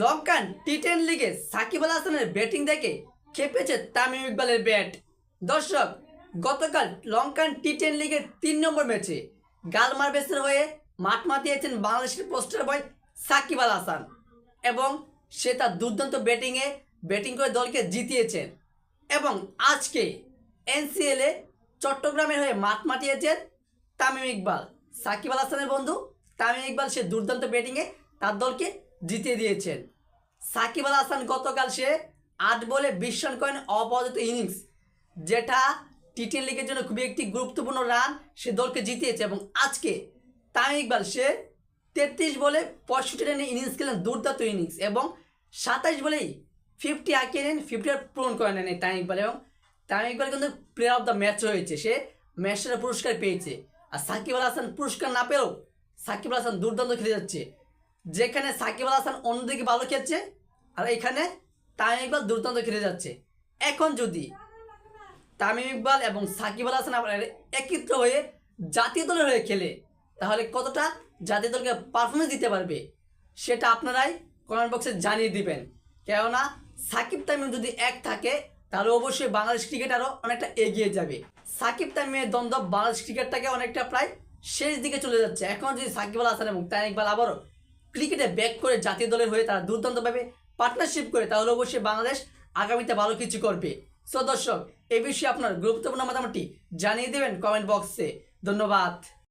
Lankan T ten লিগে সাকিব আল হাসানের batting দেখে খেপেছে তামিম ইকবালের ব্যাট। দর্শক, গতকাল লঙ্কান টি টেন লিগের তিন নম্বর ম্যাচে গালমার বেসের হয়ে মাঠ মাতিয়েছেন বাংলাদেশের পোস্টার বয় সাকিব আল হাসান এবং সে তার দুর্দান্ত ব্যাটিংয়ে ব্যাটিং করে দলকে জিতিয়েছেন এবং আজকে এনসিএলে চট্টগ্রামের হয়ে মাঠ মাতিয়েছেন তামিম ইকবাল। সাকিব আল হাসানের বন্ধু তামিম ইকবাল সে দুর্দান্ত ব্যাটিংয়ে তার দলকে জিতিয়ে দিয়েছেন। সাকিব আল হাসান গতকাল সে আট বলে বিশ রান করেন অপরাজিত ইনিংস, যেটা টি লিগের জন্য খুবই একটি গুরুত্বপূর্ণ রান সে দলকে জিতিয়েছে এবং আজকে তামিম ইকবাল সে তেত্রিশ বলে পঁয়ষট্টি রানের ইনিংস খেলেন দুর্দান্ত ইনিংস এবং সাতাশ বলেই ফিফটি আঁকিয়ে নেন, ফিফটি আর পূরণ করে নেন এই তামিম ইকবাল এবং তামিম ইকবাল কিন্তু প্লেয়ার অফ দ্য ম্যাচ হয়েছে, সে ম্যাচটার পুরস্কার পেয়েছে। আর সাকিব আল হাসান পুরস্কার না পেলেও সাকিব আল হাসান দুর্দান্ত খেলে যাচ্ছে। যেখানে সাকিব আল হাসান অন্যদিকে ভালো খেলছে, আর এখানে তামিম ইকবাল দুর্দান্ত খেলে যাচ্ছে। এখন যদি তামিম ইকবাল এবং সাকিব আল হাসান একত্র হয়ে জাতীয় দলের হয়ে খেলে, তাহলে কতটা জাতীয় দলকে পারফরমেন্স দিতে পারবে, সেটা আপনারাই কমেন্ট বক্সে জানিয়ে দিবেন। কেননা সাকিব তামিম যদি এক থাকে, তাহলে অবশ্যই বাংলাদেশ ক্রিকেট আরও অনেকটা এগিয়ে যাবে। সাকিব তামিমের দ্বন্দ্ব বাংলাদেশ ক্রিকেটটাকে অনেকটা প্রায় শেষ দিকে চলে যাচ্ছে। এখন যদি সাকিব আল হাসান এবং তামিম ইকবাল আবারও ক্রিকেটে ব্যাক করে জাতীয় দলের হয়ে তারা দুর্দান্তভাবে পার্টনারশিপ করে, তাহলে অবশ্যই বাংলাদেশ আগামীতে ভালো কিছু করবে। সো দর্শক এ বিষয়ে আপনার গুরুত্বপূর্ণ মতামতটি জানিয়ে দেবেন কমেন্ট বক্সে ধন্যবাদ।